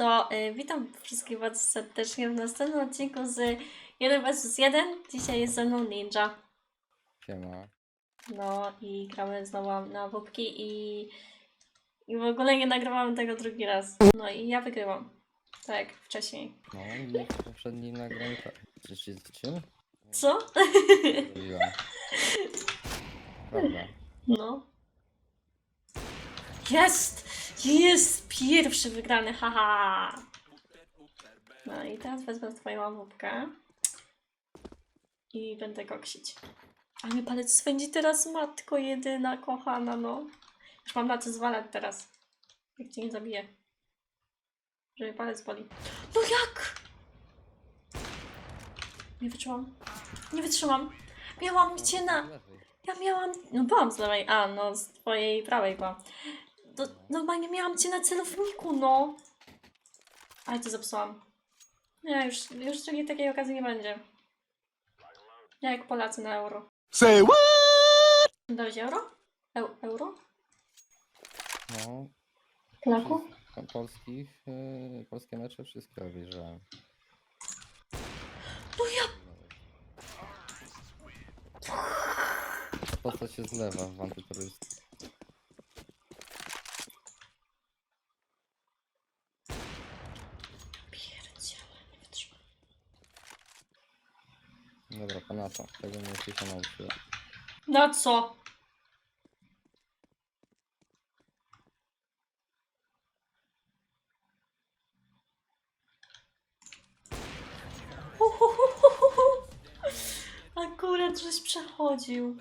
to y, witam wszystkich bardzo serdecznie w następnym odcinku z 1 vs 1. Dzisiaj jest ze mną Ninja. Siema. No i gramy znowu na wódki i, i w ogóle nie nagrywamy tego drugi raz. No i ja wygrywam. Tak jak wcześniej. No i w poprzednim nagraniu tak. Czy czy czym? Co? Zrobiłem. Prawda. No. Jest! Jest! Pierwszy wygrany, haha! No i teraz wezmę twoją łapówkę i będę koksić. A mnie palec swędzi teraz, matko jedyna, kochana, no. Już mam na co zwalać teraz. Jak cię nie zabiję. Że mnie palec boli. No jak? Nie wytrzymam. Nie wytrzymam. Miałam cię na... Ja miałam. No byłam z lewej. A, no z twojej prawej byłam. To, normalnie miałam cię na celowniku, no. Ale to zepsułam. Nie, już, już drugiej takiej okazji nie będzie. Ja jak Polacy na euro. Say what? Dałeś euro? Eu, euro? No, Polaku? polskich, yy, polskie mecze wszystkie obejrzałem. No ja... Postać się zlewa w antyturyst. Pierdziele, nie wytrzymam. Dobra, panata. Tego nie się nauczyłem. Na co? Uhuhuhuhu. Akurat żeś przechodził.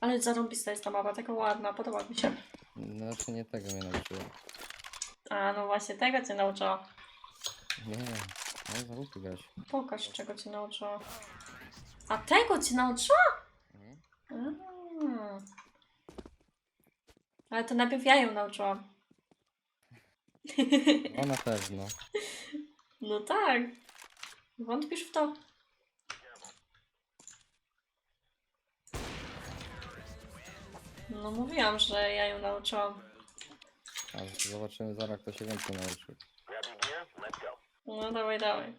Ale zarąbista jest ta mapa, taka ładna, podoba mi się. Znaczy nie tego mnie nauczyłem. A, no właśnie, tego cię nauczyła. Nie, no za grać. Pokaż, czego cię nauczyła. A tego cię nauczyła? Mhm. A. Ale to najpierw ja ją nauczyłam. No na pewno. No tak. Wątpisz w to? No mówiłam, że ja ją nauczyłam. A zobaczymy zaraz kto się więcej nauczył. No dawaj, dawaj.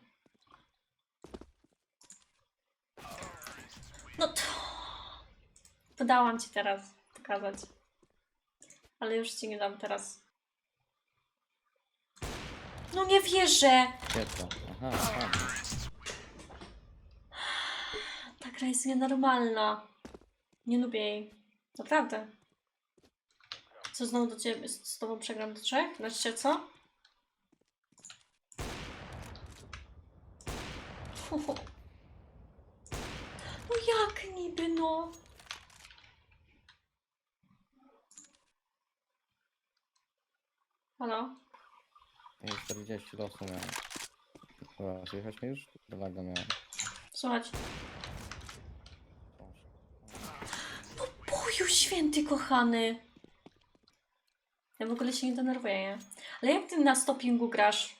No to... To dałam ci teraz pokazać. Ale już ci nie dam teraz. No nie wierzę! Świetnie. Aha, aha. Ta gra jest nienormalna. Nie lubię jej. Naprawdę. Co znowu do ciebie, z, z tobą przegram do trzech? Znaczy co? No jak niby no? Halo? Ja 40 losu miałem. Dobra, słychać mnie już? Laga miałem. Słuchaj. No boju święty kochany. Ja w ogóle się nie denerwuję, nie? Ale jak ty na stoppingu grasz?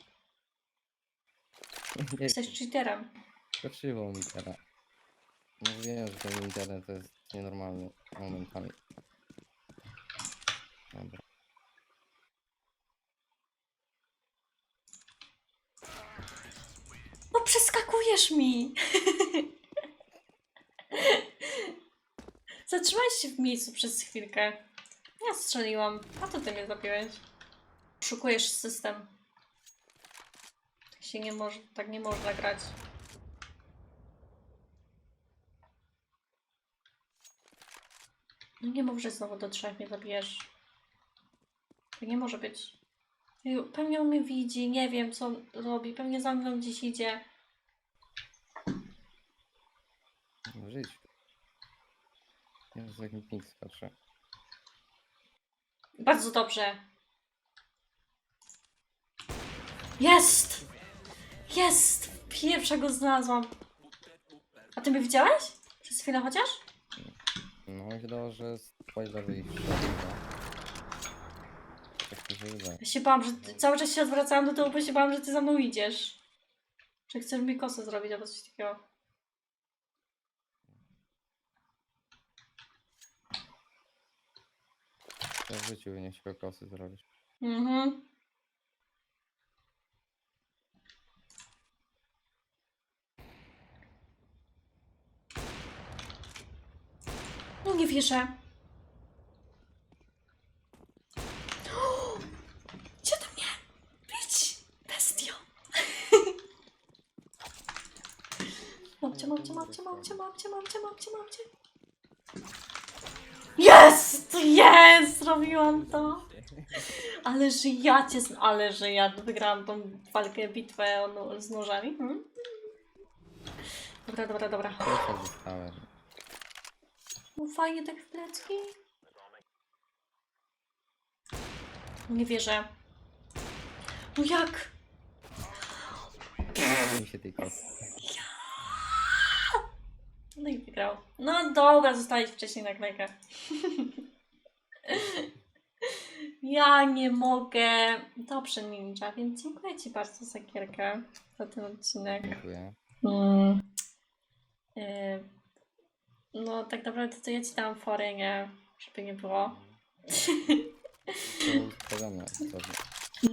Jesteś cheaterem. Skoczyło mi teraz. Mówiłem, że ten internet to jest nienormalny momentami. Dobra. No przeskakujesz mi! Zatrzymałeś się w miejscu przez chwilkę. Ja strzeliłam. A to ty mnie zabiłeś. Szukujesz system. Tak się nie może, tak nie można grać. No nie mów, że znowu do trzech mnie zabijesz. To nie może być. Pewnie on mnie widzi, nie wiem co robi, pewnie za mną gdzieś idzie. W życiu. Jezu, jak mi ping skacze. Bardzo dobrze. Jest! Jest! Pierwsza go znalazłam. A ty mnie widziałeś? Przez chwilę chociaż? No mi się dało, że twojej lewej strzeliła. Tak się wydaje. Ja się bałam, że ty, cały czas się odwracałam do tyłu, bo się bałam, że ty za mną idziesz. Że chcesz mi kosę zrobić albo coś takiego. Ja w życiu nie chciał kosy zrobić. Mhm. Nie wierzę. Gdzie to mnie? Bić! Bestio! Mam cię, mam cię, mam cię, mam cię. Jest! Jest! Zrobiłam to! Ale że ja cię, ale że ja wygrałam tą walkę, bitwę o z nożami. Hmm? Dobra, dobra, dobra. Zostałem. No fajnie tak w plecki. Nie wierzę. No jak? Mi się. No i wygrał. No dobra, zostałeś wcześniej naklejkę. Ja nie mogę. Dobrze, Ninja, więc dziękuję Ci bardzo za gierkę, za ten odcinek. Dziękuję. Mm. Y, No, tak naprawdę to ja Ci dałam fory, nie? Żeby nie było. To.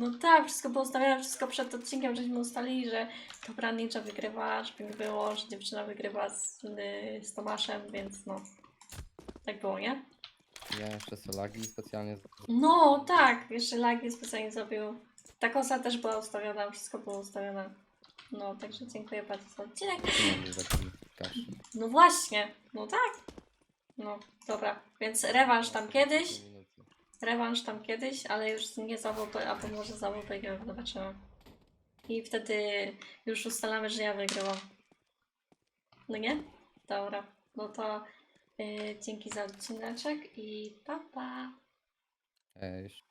No tak, wszystko było ustawione, wszystko przed odcinkiem, żeśmy ustalili, że dobra ninja wygrywa, żeby nie było, że dziewczyna wygrywa z, y, z Tomaszem, więc no. Tak było, nie? Ja jeszcze solagi specjalnie z- No tak, jeszcze lagi specjalnie zrobił. Ta kosa też była ustawiona, wszystko było ustawione. No, także dziękuję bardzo za odcinek. No właśnie, no tak. No, dobra, więc rewanż tam kiedyś. rewanż tam kiedyś, ale już nie za WP, albo może za WP, nie wiem, zobaczymy. I wtedy już ustalamy, że ja wygrałam. No nie? Dobra, no to y, dzięki za odcineczek i pa pa! Cześć.